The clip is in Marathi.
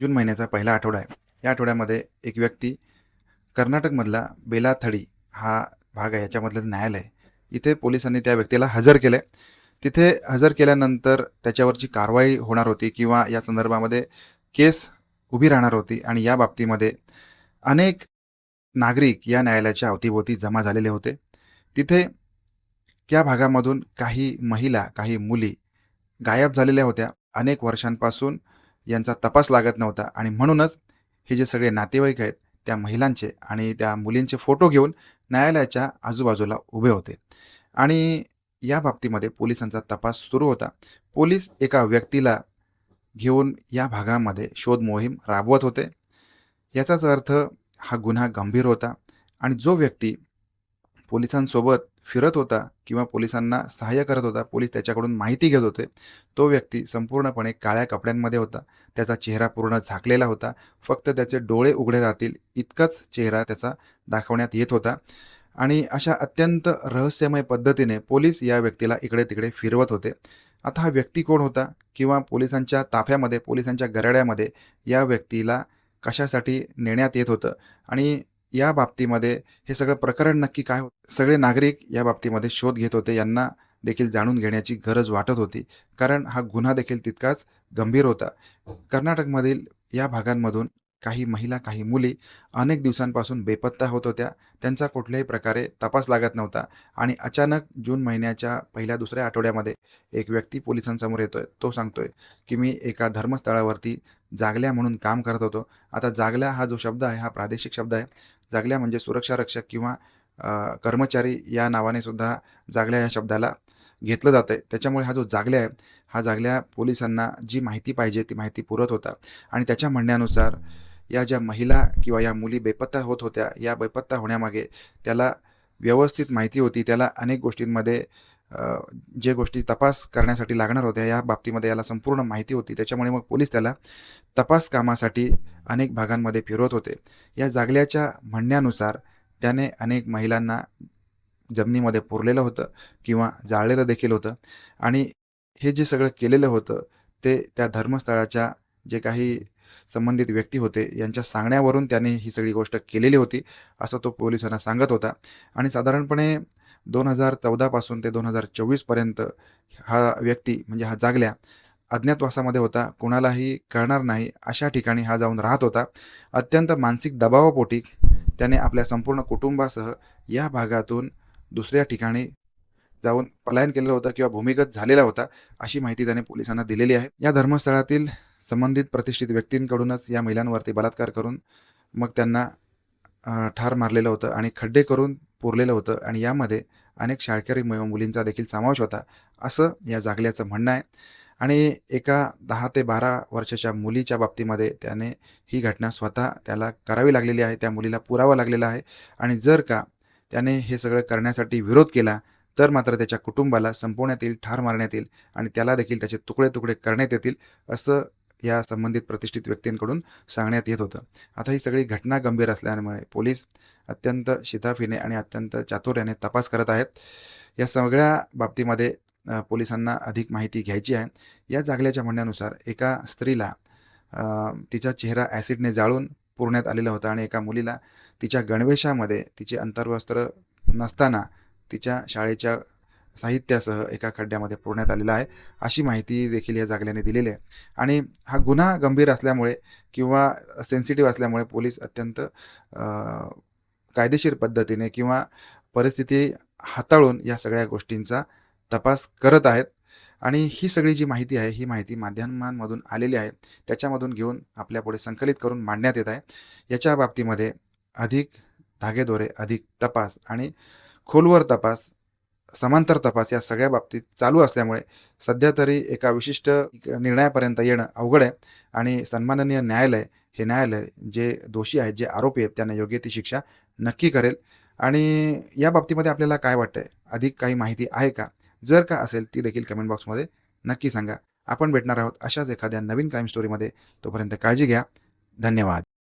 जून महिन्याचा पहिला आठवडा आहे. या आठवड्यामध्ये एक व्यक्ती कर्नाटकमधला बेलाथडी हा भाग आहे याच्यामधलं न्यायालय इथे पोलिसांनी त्या व्यक्तीला हजर केलं तिथे हजर केल्यानंतर त्याच्यावरची कारवाई होणार होती किंवा या संदर्भामध्ये केस उभी राहणार होती आणि या बाबतीमध्ये अनेक नागरिक या न्यायालयाच्या अवतीभोवती जमा झालेले होते. तिथे त्या भागामधून काही महिला काही मुली गायब झालेल्या होत्या. अनेक वर्षांपासून यांचा तपास लागत नव्हता. आणि म्हणूनच हे जे सगळे नातेवाईक आहेत त्या महिलांचे आणि त्या मुलींचे फोटो घेऊन न्यायालयाच्या आजूबाजूला उभे होते. आणि या बाबतीमध्ये पोलिसांचा तपास सुरू होता. पोलीस एका व्यक्तीला घेऊन या भागामध्ये शोध मोहीम राबवत होते. याचाच अर्थ हा गुन्हा गंभीर होता. आणि जो व्यक्ती पोलिसांसोबत फिरत होता किंवा पोलिसांना सहाय्य करत होता पोलीस त्याच्याकडून माहिती घेत होते तो व्यक्ती संपूर्णपणे काळ्या कपड्यांमध्ये होता. त्याचा चेहरा पूर्ण झाकलेला होता. फक्त त्याचे डोळे उघडे राहतील इतकाच चेहरा त्याचा दाखवण्यात येत होता. आणि अशा अत्यंत रहस्यमय पद्धतीने पोलीस या व्यक्तीला इकडे तिकडे फिरवत होते. आता हा व्यक्ती कोण होता किंवा पोलिसांच्या ताफ्यामध्ये पोलिसांच्या गराड्यामध्ये या व्यक्तीला कशासाठी नेण्यात येत होतं? आणि या बाबतीमध्ये हे सगळं प्रकरण नक्की काय होतं? सगळे नागरिक या बाबतीमध्ये शोध घेत होते. यांना देखील जाणून घेण्याची गरज वाटत होती. कारण हा गुन्हा देखील तितकाच गंभीर होता. कर्नाटकमधील या भागांमधून काही महिला काही मुली अनेक दिवसांपासून बेपत्ता होत होत्या. त्यांचा कुठल्याही प्रकारे तपास लागत नव्हता आणि अचानक जून महिन्याच्या पहिल्या दुसऱ्या आठवड्यामध्ये एक व्यक्ती पोलिसांसमोर येतोय. तो सांगतोय की मी एका धर्मस्थळावरती जागल्या म्हणून काम करत होतो. आता जागल्या हा जो शब्द आहे हा प्रादेशिक शब्द आहे. जागल्या म्हणजे सुरक्षा रक्षक किंवा कर्मचारी या नावाने सुद्धा जागल्या या शब्दाला घेतलं जातं आहे त्याच्यामुळे हा जो जागल्या आहे हा जागल्या पोलिसांना जी माहिती पाहिजे ती माहिती पुरत होता. आणि त्याच्या म्हणण्यानुसार या ज्या महिला किंवा या मुली बेपत्ता होत होत्या या बेपत्ता होण्यामागे त्याला व्यवस्थित माहिती होती. त्याला अनेक गोष्टींमध्ये जे गोष्टी तपास करण्यासाठी लागणार होत्या या बाबतीमध्ये याला संपूर्ण माहिती होती. त्याच्यामुळे मग पोलीस त्याला तपास कामासाठी अनेक भागांमध्ये फिरवत होते. या जागल्याच्या म्हणण्यानुसार त्याने अनेक महिलांना जमिनीमध्ये पुरलेलं होतं किंवा जाळलेलं देखील होतं आणि हे जे सगळं केलेलं होतं ते त्या धर्मस्थळाच्या जे काही संबंधित व्यक्ती होते यांच्या सांगण्यावरून त्याने ही सगळी गोष्ट केलेली होती असं तो पोलिसांना सांगत होता. आणि साधारणपणे दोन हजार चौदापासून ते दोन हजार चोवीसपर्यंत हा व्यक्ती म्हणजे हा जागल्या अज्ञातवासामध्ये होता कोणालाही कळणार नाही अशा ठिकाणी हा जाऊन राहत होता. अत्यंत मानसिक दबावापोटी त्याने आपल्या संपूर्ण कुटुंबासह या भागातून दुसऱ्या ठिकाणी जाऊन पलायन केलेलं होतं किंवा भूमिगत झालेला होता अशी माहिती त्याने पोलिसांना दिलेली आहे. या धर्मस्थळातील संबंधित प्रतिष्ठित व्यक्तींकडूनच या महिलांवरती बलात्कार करून मग त्यांना ठार मारलेलं होतं आणि खड्डे करून पुरलेलं होतं आणि यामध्ये अनेक शाळकरी मुलींचा देखील समावेश होता असं या जागल्याचं म्हणणं आहे. आणि एका दहा ते बारा वर्षाच्या मुलीच्या बाबतीमध्ये त्याने ही घटना स्वतः त्याला करावी लागलेली आहे त्या मुलीला पुरावा लागलेला आहे आणि जर का त्याने हे सगळं करण्यासाठी विरोध केला तर मात्र त्याच्या कुटुंबाला संपवण्यात येईल ठार मारण्यात येईल आणि त्याला देखील त्याचे तुकडे तुकडे करण्यात येतील असं या संबंधित प्रतिष्ठित व्यक्तींकडून सांगण्यात येत होतं. आता ही सगळी घटना गंभीर असल्यामुळे पोलीस अत्यंत शिताफीने आणि अत्यंत चातुर्याने तपास करत आहेत. या सगळ्या बाबतीमध्ये पोलिसांना अधिक माहिती घ्यायची आहे. या जागल्याच्या म्हणण्यानुसार एका स्त्रीला तिचा चेहरा ॲसिडने जाळून पुरण्यात आलेला होता आणि एका मुलीला तिच्या गणवेशामध्ये तिचे अंतर्वस्त्र नसताना तिच्या शाळेच्या साहित्यासह एका खड्ड्यामध्ये पुरण्यात आलेला आहे अशी माहिती देखील या जागल्याने दिलेली आहे. आणि हा गुन्हा गंभीर असल्यामुळे किंवा सेन्सिटिव्ह असल्यामुळे पोलीस अत्यंत कायदेशीर पद्धतीने किंवा परिस्थिती हाताळून या सगळ्या गोष्टींचा तपास करत आहेत. आणि ही सगळी जी माहिती आहे ही माहिती माध्यमांमधून आलेली आहे त्याच्यामधून घेऊन आपल्यापुढे संकलित करून मांडण्यात येत आहे. याच्या बाबतीमध्ये अधिक धागेदोरे अधिक तपास आणि खोलवर तपास समांतर तपास या सगळ्या बाबतीत चालू असल्यामुळे सध्या तरी एका विशिष्ट निर्णयापर्यंत येणं अवघड आहे. आणि सन्माननीय न्यायालय हे न्यायालय जे दोषी आहेत जे आरोपी आहेत त्यांना योग्य ती शिक्षा नक्की करेल. आणि या बाबतीमध्ये आपल्याला काय वाटतंय? अधिक काही माहिती आहे का? जर का असेल ती देखील कमेंट बॉक्समध्ये नक्की सांगा. आपण भेटणार आहोत अशाच एखाद्या नवीन क्राईम स्टोरीमध्ये तोपर्यंत काळजी घ्या. धन्यवाद.